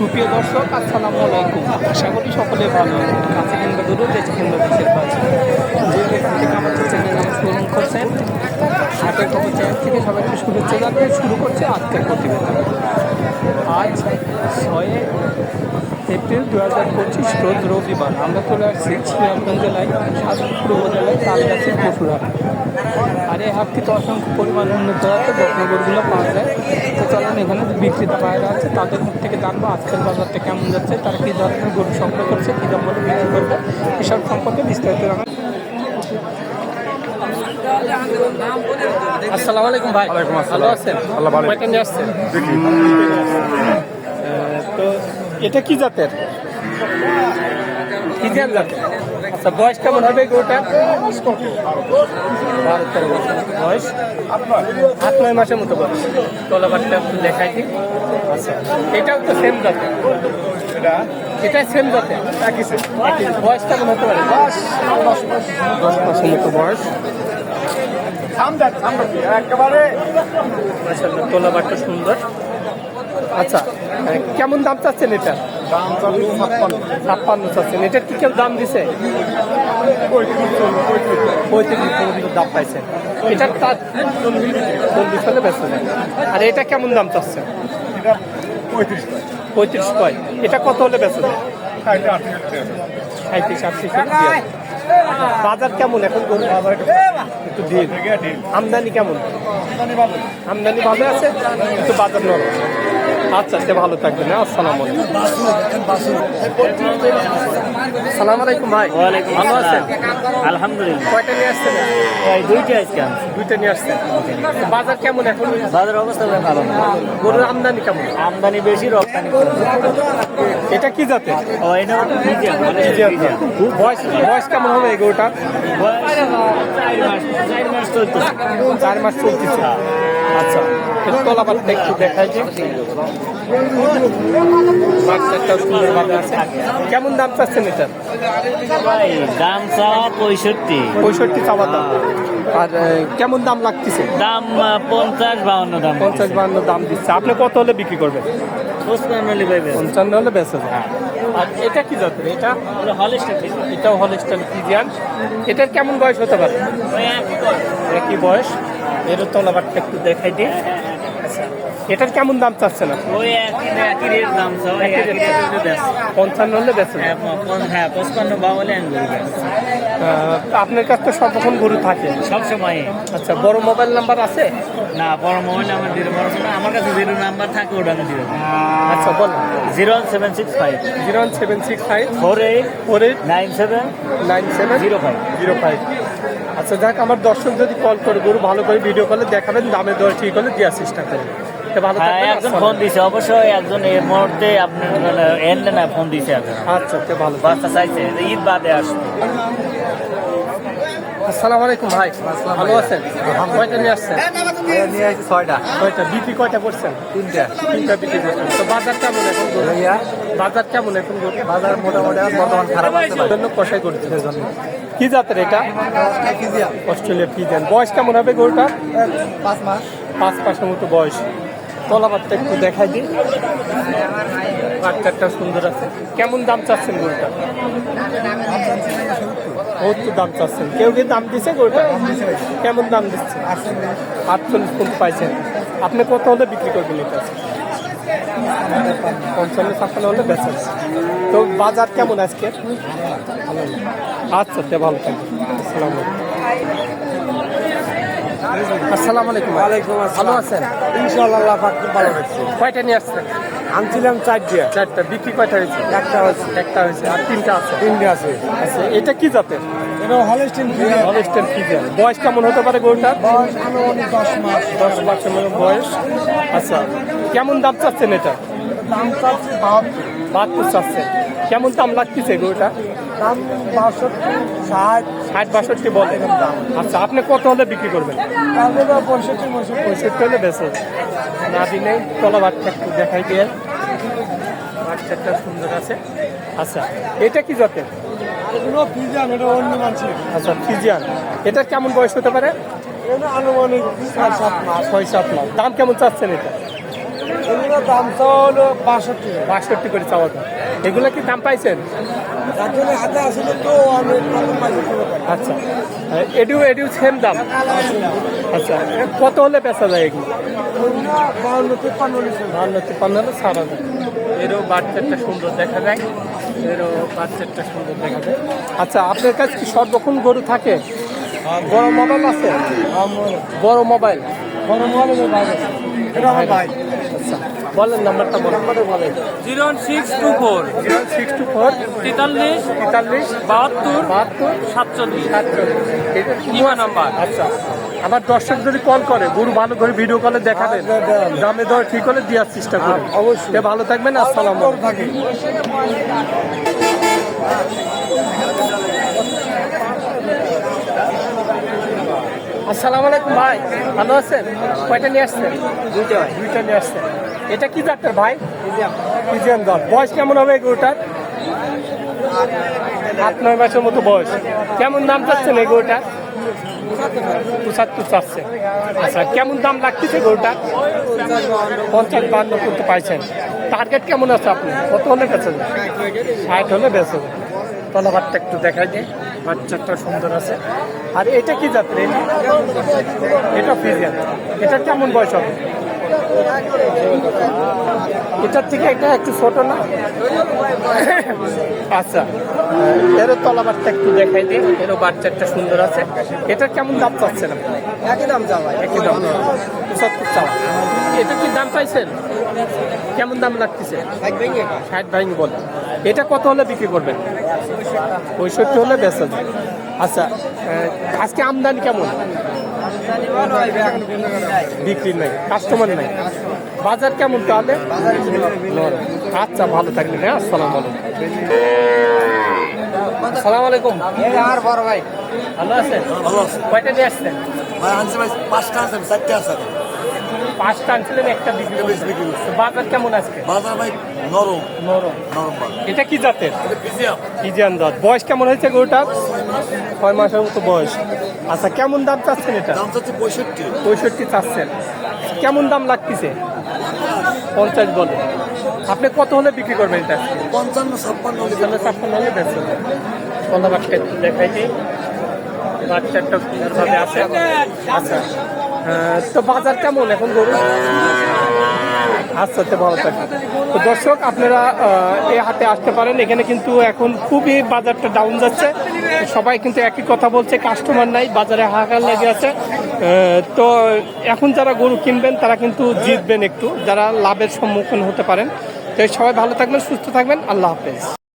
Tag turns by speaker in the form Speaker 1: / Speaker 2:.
Speaker 1: সুপ্রিয় দর্শক, আসসালামু আলাইকুম। আশা করি সকলে ভালো। কাছে কিংবা দূরে দেশে কিংবা দেশের পাশে। যে থেকে আমার করছেন হাতের খবর চ্যানেল থেকে সবাইকে শুভেচ্ছা জানিয়ে শুরু করছে আজকের প্রতিবেদন। আজ ছয় এপ্রিল দু হাজার পঁচিশ রোজ রবিবার। আমরা চলে আসছি শ্রীরামগঞ্জ জেলায় সাতপুর উপজেলায় তালগাছির পশুরহাট আর এই থেকে অসংখ্য পরিমাণ উন্নত আছে বকনগরগুলো পাওয়া যায়। তো চলেন এখানে বিক্রেতা বাইরে আছে তাদের মুখ থেকে জানব আজকের বাজারটা কেমন যাচ্ছে তারা কী ধরনের গরু সংগ্রহ করছে কী দাম বলে বিক্রি করবে এসব সম্পর্কে বিস্তারিত জানা আসসালামু আলাইকুম ভাই। ভালো আছেন?
Speaker 2: আল্লাহ ভালো।
Speaker 1: আসছেন? তো এটা কি জাতের? কি জাত জাতের আচ্ছা বয়স কেমন হবে গরুটা? বারো তেরো বছর বয়স। আট নয় মাসের মতো বয়স। তলাবারটা একটু দেখাই দিই। আচ্ছা এটাও তো সেম জাতের এটা? সেম জাতের একই same। একই। বয়স কেমন হতে পারে? দশ মাসের মতো বয়স।
Speaker 2: একেবারে
Speaker 1: তলাবারটা সুন্দর। আচ্ছা কেমন দাম চাচ্ছেন এটা?
Speaker 2: ছাপ্পান্ন।
Speaker 1: চাচ্ছেন। এটার কি কেউ দাম দিছে? পঁয়ত্রিশ পর্যন্ত দাম পাইছেন এটার তার চল্লিশ হলে ব্যস্ত আর এটা কেমন দাম চাচ্ছেন?
Speaker 2: পঁয়ত্রিশ
Speaker 1: পঁয়ত্রিশ কয় এটা কত হলে ব্যস্ত যায় সাঁত্রিশ আটত্রিশ। বাজার কেমন এখন? গরু বাজার একটু দিন। আমদানি কেমন? আমদানি ভালো আছে কিন্তু বাজার নরম। আচ্ছা সে ভালো থাকবেন হ্যাঁ আসসালামু আলাইকুম। সালাম আলাইকুম ভাই।
Speaker 3: ওয়ালাইকুম
Speaker 1: ভালো আছেন।
Speaker 3: আলহামদুলিল্লাহ।
Speaker 1: কয়টা নিয়ে আসছেন?
Speaker 3: এই দুইটা আজকে
Speaker 1: দুইটা নিয়ে আসছেন। বাজার কেমন এখন?
Speaker 3: বাজার অবস্থা ভালো।
Speaker 1: গরুর আমদানি কেমন?
Speaker 3: আমদানি বেশি রপ্তানি
Speaker 1: এটা কি জাতের?
Speaker 3: ও এটা মানে।
Speaker 1: বয়স বয়স কেমন হবে এই গরুটা?
Speaker 3: বয়স চার মাস চার মাস চলতেছে।
Speaker 1: চার মাস চলতেছে। আচ্ছা তলাবারটা একটু দেখাই যে বাচ্চাটাও সুন্দরভাবে আছে। কেমন দাম চাচ্ছেন এটা?
Speaker 3: ভাই দাম চাওয়া পঁয়ষট্টি।
Speaker 1: পঁয়ষট্টি চাওয়া দাম। আর কেমন দাম লাগতেছে?
Speaker 3: দাম পঞ্চাশ বাউন্ন দাম
Speaker 1: পঞ্চাশ বান্ন দাম দিচ্ছে। আপনি কত হলে বিক্রি করবেন? পঞ্চান্ন হলে বেঁচে যায় আর এটা কি জাতের? এটা?
Speaker 3: হলিস্টার
Speaker 1: এটাও হলস্টাইন ফিজিয়ান। এটার কেমন বয়স হতে পারে?
Speaker 3: একই
Speaker 1: বয়স। এর তলাবারটা একটু দেখাই দিই। আচ্ছা এটার কেমন দাম চাচ্ছে না
Speaker 3: ওই একই একই রেট দাম
Speaker 1: পঞ্চান্ন হলে
Speaker 3: হ্যাঁ হ্যাঁ বাউলে
Speaker 1: আপনার কাছে তো সর্বক্ষণ গরু থাকে।
Speaker 3: সব সময়।
Speaker 1: আচ্ছা বড় মোবাইল নাম্বার আছে?
Speaker 3: না বড় মোবাইল নাম্বার পারব না। আমার কাছে জিরো নাম্বার থাকে ওটা আমি দিতে
Speaker 1: আচ্ছা বল
Speaker 3: zero one seven six five.
Speaker 1: Zero one seven six five.
Speaker 3: Four eight
Speaker 1: four eight
Speaker 3: nine seven
Speaker 1: nine seven
Speaker 3: zero five.
Speaker 1: Zero five. আচ্ছা যাক আমার দর্শক যদি কল করে গরু ভালো করে ভিডিও কলে দেখাবেন দামে দর ঠিক হলে দেওয়ার চেষ্টা করবেন ভালো
Speaker 3: হ্যাঁ একজন ফোন দিছে অবশ্যই একজন এই মুহূর্তে আপনার মানে না ফোন দিছে
Speaker 1: আচ্ছা ভালো
Speaker 3: বাচ্চা চাইছে ঈদ বাদে আসবে।
Speaker 1: আসসালামু আলাইকুম ভাই। ভালো আছেন? কয়টা নিয়ে আসছেন?
Speaker 2: নিয়ে আসছি ছয়টা।
Speaker 1: কয়টা? বিক্রি কয়টা করছেন?
Speaker 2: তিনটা।
Speaker 1: তিনটা বিক্রি করছেন। তো বাজার কেমন এখন? গরু? বাজার কেমন এখন?
Speaker 2: বাজার মোটামুটি বর্তমান খারাপ আছে।
Speaker 1: জন্য কষাই করছে। কি জাতের এটা? Australia Fijian. বয়স কেমন হবে গরুটা
Speaker 2: পাঁচ মাস।
Speaker 1: পাঁচ মাসের মতো বয়স। তলাবারটা একটু দেখাই দিই বাচ্চাটা সুন্দর আছে। কেমন দাম চাচ্ছেন গরুটা? সত্তর দাম চাচ্ছেন কেউ কি দাম দিচ্ছে গরুটা? কেমন দাম দিচ্ছে? আটচল্লিশ পর্যন্ত পাইছেন আপনি কত হলে বিক্রি করবেন এটা? পঞ্চান্ন ছাপ্পান্ন হলে বেচেন তো বাজার কেমন আজকে? আচ্ছা তে ভালো থাকবেন। আসসালামু আলাইকুম। আসসালামু আলাইকুম
Speaker 2: ওয়ালাইকুম
Speaker 1: ভালো আছেন?
Speaker 2: ইনশাআল্লাহ ভালো রাখছে
Speaker 1: কয়টা নিয়ে আসছেন?
Speaker 2: আনছিলাম চারটা।
Speaker 1: চারটা। বিক্রি কয়টা হয়েছে?
Speaker 2: একটা হচ্ছে
Speaker 1: একটা হয়েছে। আর তিনটা আছে?
Speaker 2: তিনটে আছে।
Speaker 1: আচ্ছা এটা কি জাতের?
Speaker 2: এটা হলস্টিন
Speaker 1: হলস্টেন ফিজিয়ান বয়স কেমন হতে পারে গরুটার?
Speaker 2: বয়স আনুমানিক দশ মাস।
Speaker 1: দশ মাসের মতো বয়স। আচ্ছা কেমন দাম চাচ্ছেন এটা?
Speaker 2: দাম চাচ্ছি বাহাত্তর।
Speaker 1: বাহাত্তর চাচ্ছেন। কেমন দাম লাগতেছে গরুটা?
Speaker 2: দাম বাষট্টি ষাট।
Speaker 1: ষাট বাষট্টি বলে। আচ্ছা আপনি কত হলে বিক্রি করবেন?
Speaker 2: পঁয়ষট্টি পঁয়ষট্টি।
Speaker 1: হলে বেশি না দিলে তলা বাচ্চা একটু দেখাই দিয়ে। বাচ্চাটা সুন্দর আছে। আচ্ছা এটা কি জাতের? আচ্ছা ফিজিয়ান এটার কেমন বয়স হতে পারে?
Speaker 2: আনুমানিক ছয় সাত মাস।
Speaker 1: দাম কেমন চাচ্ছেন এটা?
Speaker 2: এগুলো
Speaker 4: দাম তো হলো বাষট্টি।
Speaker 1: বাষট্টি করে চাওয়া দাম। এগুলো কি দাম পাইছেন? আচ্ছা। সেম দাম? আচ্ছা। কত হলে বেচা যায় এগুলো?
Speaker 4: তিপ্পান্ন লিটার
Speaker 1: বান্ন তিপ্পান্ন হলে সারা যায় এরও বাচ্চাটা সুন্দর দেখা যায় এরও বাচ্চাটা সুন্দর দেখা যায়। আচ্ছা আপনার কাছে কি সর্বক্ষণ গরু থাকে? বড় মোবাইল আছে। বড় মোবাইল
Speaker 4: বড় এটা আমার ভাই।
Speaker 1: আচ্ছা বলেন নাম্বারটা বলেন। বলেন।
Speaker 5: Zero six two four.
Speaker 1: Zero six two four.
Speaker 5: তেতাল্লিশ
Speaker 1: তেতাল্লিশ
Speaker 5: বাহাত্তর
Speaker 1: বাহাত্তর
Speaker 5: সাতচল্লিশ।
Speaker 1: সাতচল্লিশ। এটা
Speaker 5: নাম্বার।
Speaker 1: আচ্ছা। আমার দর্শক যদি কল করে গরু ভালো করে ভিডিও কলে দেখাবেন দামে দর ঠিক হলে দেওয়ার চেষ্টা করি
Speaker 4: অবশ্যই।
Speaker 1: ভালো থাকবেন আসসালাম আসসালামু আলাইকুম ভাই ভালো আছেন? কয়টা নিয়ে আসছেন? দুইটা। দুইটা নিয়ে আসছেন। এটা কি ডাক্তার ভাই? পিজিয়ান দল বয়স কেমন হবে গরুটার? আট নয় মাসের মতো বয়স। কেমন দাম চাচ্ছেন এই গরুটার? পঁচাত্তর চাচ্ছে। আচ্ছা কেমন দাম লাগতেছে গরুটা পঞ্চাশ বান্ন করতে পাইছেন। টার্গেট কেমন আছে আপনি কত হলে বেচেন? ষাট হলে বেচেন। তলাবারটা একটু দেখাই দিই। বাচ্চাটা সুন্দর আছে। আর এটা কি যাত্রা এটা ফিজিয়ান। এটা কেমন বয়স হবে? এটার থেকে এটা একটু ছোট না? আচ্ছা এরও তলাবারটা একটু দেখাই দিই এরও বাচ্চাটা সুন্দর আছে। এটা কেমন দাম পাচ্ছেন আপনি?
Speaker 4: একই দাম
Speaker 1: একই দাম। সত্তর চাওয়া। এটা কি দাম পাইছেন কেমন দাম লাগতেছে? ষাট ভাইং বলে। এটা কত হলে বিক্রি করবেন? পঁয়ষট্টি হলে বেচা যায়। আচ্ছা আজকে আমদানি কেমন? বিক্রি নাই কাস্টমার নাই। বাজার কেমন তাহলে। আচ্ছা ভালো থাকবেন হ্যাঁ আসসালামু আলাইকুম। আসসালামু আলাইকুম।
Speaker 4: আমার বড় ভাই।
Speaker 1: ভালো আছেন? কয়টা নিয়ে আসছেন?
Speaker 4: ভাই আনছে ভাই পাঁচটা আছে চারটে আছে।
Speaker 1: পাঁচটা আনছিলেন একটা বিক্রি। বাজার কেমন আজকে?
Speaker 4: বাজার ভাই নরম।
Speaker 1: নরম।
Speaker 4: নরম
Speaker 1: এটা কি জাতের? ইজিয়ান জাত। বয়স কেমন হয়েছে গরুটার ছয় মাসের মতো বয়স। আচ্ছা কেমন দাম চাচ্ছেন এটা?
Speaker 4: দাম চাচ্ছে পঁয়ষট্টি।
Speaker 1: পঁয়ষট্টি চাচ্ছেন। কেমন দাম লাগতেছে? পঞ্চাশ বলে। আপনি কত হলে বিক্রি করবেন এটা?
Speaker 4: পঞ্চান্ন ছাপ্পান্ন
Speaker 1: তাহলে ছাপ্পান্ন হলে বেচবেন কলা বাচ্চা একটু দেখাই দিই। বাচ্চাটা সুন্দরভাবে আছে। আচ্ছা। তো বাজার কেমন এখন গরু? আচ্ছা তো ভালো থাকে তো দর্শক, আপনারা এই হাতে আসতে পারেন। এখানে কিন্তু এখন খুবই বাজারটা ডাউন যাচ্ছে। সবাই কিন্তু একই কথা বলছে কাস্টমার নাই, বাজারে হাহাকার লেগে আছে। তো এখন যারা গরু কিনবেন, তারা কিন্তু জিতবেন একটু, যারা লাভের সম্মুখীন হতে পারেন। তো সবাই ভালো থাকবেন, সুস্থ থাকবেন। আল্লাহ হাফেজ।